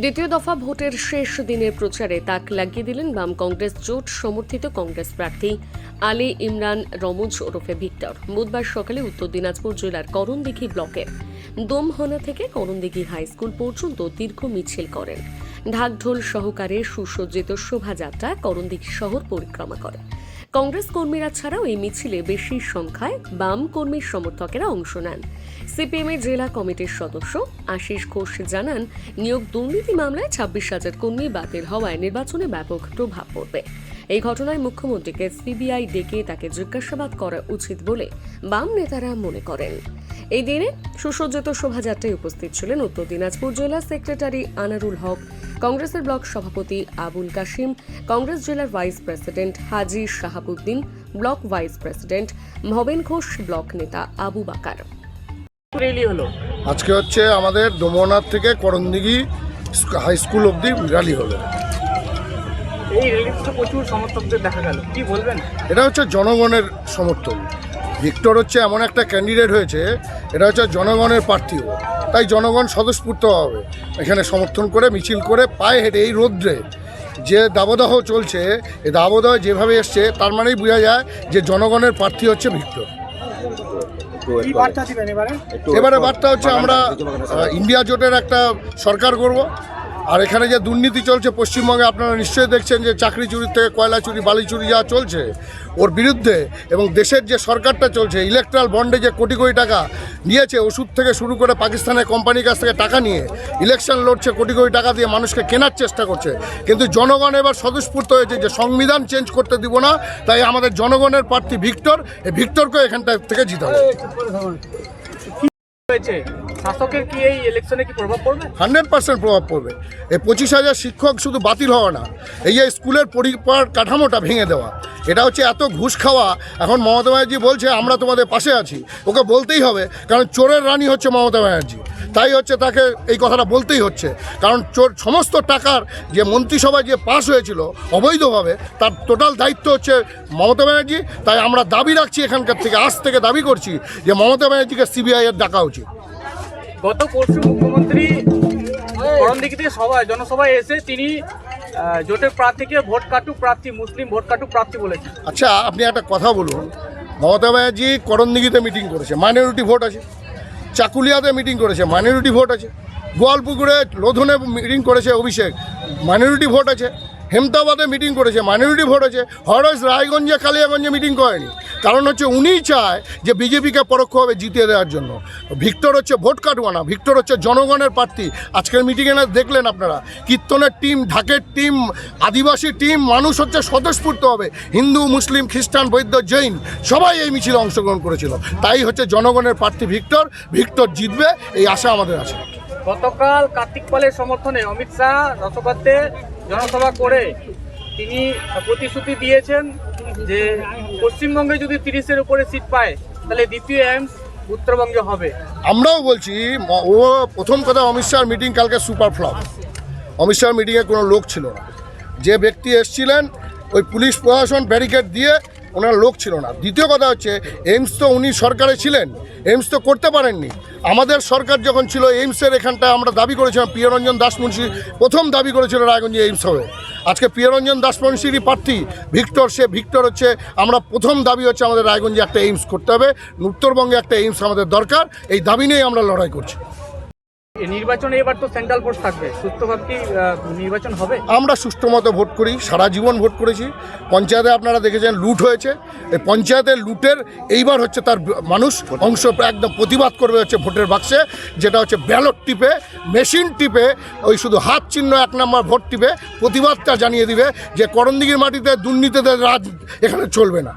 দ্বিতীয় দফা ভোটের শেষ দিনের প্রচারে তাক লাগিয়ে দিলেন বাম কংগ্রেস জোট সমর্থিত কংগ্রেস প্রার্থী আলী ইমরান, রমজ ওরফে ভিক্টর। বুধবার সকালে উত্তর দিনাজপুর জেলার করণদিঘি ব্লকের দমহনা থেকে করণদিঘি হাই স্কুল পর্যন্ত দীর্ঘ মিছিল করেন। ঢাকঢোল সহকারে সুসজ্জিত শোভাযাত্রা করণদিঘি শহর পরিক্রমা করে। কংগ্রেস কর্মীরা ছাড়াও এই মিছিলে বেশি সংখ্যায় বাম কর্মীর সমর্থকেরা অংশ নেন। সিপিএমের জেলা কমিটির সদস্য আশিস ঘোষ জানান, নিয়োগ দুর্নীতি মামলায় ছাব্বিশ হাজার কর্মী বাতিল হওয়ায় নির্বাচনে ব্যাপক প্রভাব পড়বে। এই ঘটনায় মুখ্যমন্ত্রীকে সিবিআই ডেকে তাকে জিজ্ঞাসাবাদ করা উচিত বলে বাম নেতারা মনে করেন। এই দিনে সুসজ্জিত শোভাযাত্রায় উপস্থিত ছিলেন উত্তর দিনাজপুর জেলা সেক্রেটারি আনারুল হক কংগ্রেসের ব্লক সভাপতি আবুল কাশিম কংগ্রেস জেলার vice president Haji Shahabuddin block vice president Bhaben Ghosh block নেতা আবু বাকার। রেলি হলো। আজকে হচ্ছে আমাদের দমনাথ থেকে করণদিঘি হাই স্কুল অবধি র্যালি হলো এই রেলিতে তো প্রচুর সমর্থকদের দেখা গেল। কি বলবেন? এটা হচ্ছে জনগণের সমর্থন। ভিক্টর হচ্ছে এমন একটা ক্যান্ডিডেট হয়েছে এটা হচ্ছে জনগণের প্রার্থীও। তাই জনগণ স্বতঃস্ফূর্ত হবে। এখানে সমর্থন করে মিছিল করে পায়ে হেঁটে এই রৌদ্রে যে দাবদাহ চলছে এই দাবদাহ যেভাবে এসছে তার মানেই বোঝা যায় যে জনগণের প্রার্থী হচ্ছে ভিক্টর। এবারে? বার্তা হচ্ছে আমরা ইন্ডিয়া জোটের একটা সরকার করব আর এখানে যে দুর্নীতি চলছে পশ্চিমবঙ্গে, আপনারা নিশ্চয়ই দেখছেন যে চাকরি চুরির থেকে কয়লা চুরি, বালি চুরি যা চলছে, ওর বিরুদ্ধে এবং দেশের যে সরকারটা চলছে ইলেকট্রাল বন্ডে যে কোটি কোটি টাকা নিয়েছে, ওষুধ থেকে শুরু করে পাকিস্তানের কোম্পানির কাছ থেকে টাকা নিয়ে ইলেকশন লড়ছে, কোটি কোটি টাকা দিয়ে মানুষকে কেনার চেষ্টা করছে। কিন্তু জনগণ এবার স্বতঃস্ফূর্ত হয়েছে যে সংবিধান চেঞ্জ করতে দিব না, তাই আমাদের জনগণের প্রার্থী ভিক্টর, এই ভিক্টরকে এখানটা থেকে জিতে হবে। হয়েছে। হান্ড্রেড পার্সেন্ট প্রভাব পড়বে। এই পঁচিশ হাজার শিক্ষক শুধু বাতিল হওয়া না, এই যে স্কুলের পরিবার কাঠামোটা ভেঙে দেওয়া, এটা হচ্ছে এত ঘুষ খাওয়া। এখন মমতা ব্যানার্জি বলছে, আমরা তোমাদের পাশে আছি। ওকে বলতেই হবে, কারণ চোরের রানী হচ্ছে মমতা ব্যানার্জি। তাই হচ্ছে তাকে এই কথাটা বলতেই হচ্ছে। কারণ চোর সমস্ত টাকার যে মন্ত্রিসভায় যে পাশ হয়েছিল, অবৈধভাবে, তার টোটাল দায়িত্ব হচ্ছে মমতা ব্যানার্জি। তাই আমরা দাবি রাখছি এখানকার থেকে, আজ থেকে দাবি করছি যে মমতা ব্যানার্জিকে সিবিআইয়ের ডাকা উচিত। গত পরশু মুখ্যমন্ত্রী করণদিঘিতে সভায় জনসভায় এসে তিনি জোটের প্রার্থীকে ভোট কাটুক প্রার্থী মুসলিম ভোট কাটুক প্রার্থী বলেছেন। আচ্ছা আপনি একটা কথা বলুন। মমতা ব্যানার্জি করণদিঘিতে মিটিং করেছে মাইনরিটি ভোট আছে। চাকুলিয়াতে মিটিং করেছে মাইনরিটি ভোট আছে। গোয়ালপুকুরে লোধনে মিটিং করেছে অভিষেক মাইনরিটি ভোট আছে। হেমতাবাদে মিটিং করেছে মাইনরিটি ভোট আছে, হরস রায়গঞ্জে, কালিয়াগঞ্জে মিটিং করেনি। কারণ হচ্ছে উনিই চায় যে বিজেপিকে পরোক্ষভাবে জিতিয়ে দেওয়ার জন্য। ভিক্টর হচ্ছে ভোট কাটুয়া না ভিক্টর হচ্ছে জনগণের প্রার্থী। আজকের মিটিংয়ে না, দেখলেন আপনারা, কীর্তনের টিম ঢাকের টিম আদিবাসী টিম মানুষ হচ্ছে স্বতঃস্ফূর্ত হবে। হিন্দু, মুসলিম, খ্রিস্টান, বৌদ্ধ, জৈন, সবাই এই মিছিলে অংশগ্রহণ করেছিল। তাই হচ্ছে জনগণের প্রার্থী ভিক্টর ভিক্টর জিতবে, এই আশা আমাদের আছে। গতকাল কার্তিক পালের সমর্থনে অমিত শাহ রসগোল্লাতে জনসভা করে তিনি প্রতিশ্রুতি দিয়েছেন যে পশ্চিমবঙ্গে যদি তিরিশের উপরে সিট পায়, তাহলে দ্বিতীয় এমস উত্তরবঙ্গে হবে। আমরাও বলছি ও প্রথম কথা অমিত শাহর মিটিং কালকে সুপার ফ্লপ অমিত শাহর মিটিংয়ে কোনো লোক ছিল না। যে ব্যক্তি এসছিলেন, ওই পুলিশ প্রশাসন ব্যারিকেড দিয়ে ওনার লোক ছিল না। দ্বিতীয় কথা হচ্ছে, এইমস তো উনি সরকারে ছিলেন, এইমস তো করতে পারেননি। আমাদের সরকার যখন ছিল, এইমসের এখানটায় আমরা দাবি করেছিলাম, প্রিয়রঞ্জন দাসমুন্সি প্রথম দাবি করেছিল রায়গঞ্জে এইমস হবে। আজকে প্রিয়রঞ্জন দাসমুন্সিরই প্রার্থী, ভিক্টর সে, ভিক্টর হচ্ছে, আমরা প্রথম দাবি হচ্ছে আমাদের রায়গঞ্জে একটা এইমস করতে হবে, উত্তরবঙ্গে একটা এইমস আমাদের দরকার, এই দাবি নিয়েই আমরা লড়াই করছি। এবার তো সেন্ট্রাল ফোর্স থাকবে। সুস্থভাবে নির্বাচন হবে? আমরা সুষ্ঠু মতো ভোট করি, সারা জীবন ভোট করেছি। পঞ্চায়েতে আপনারা দেখেছেন লুট হয়েছে। এই পঞ্চায়েতের লুটের এইবার হচ্ছে তার মানুষ অংশ একদম প্রতিবাদ করবে হচ্ছে ভোটের বাক্সে, যেটা হচ্ছে ব্যালট টিপে মেশিন টিপে, ওই শুধু হাত চিহ্ন এক নম্বর ভোট টিপে প্রতিবাদটা জানিয়ে দিবে যে করণদিঘির মাটিতে দুর্নীতিদের রাজ এখানে চলবে না।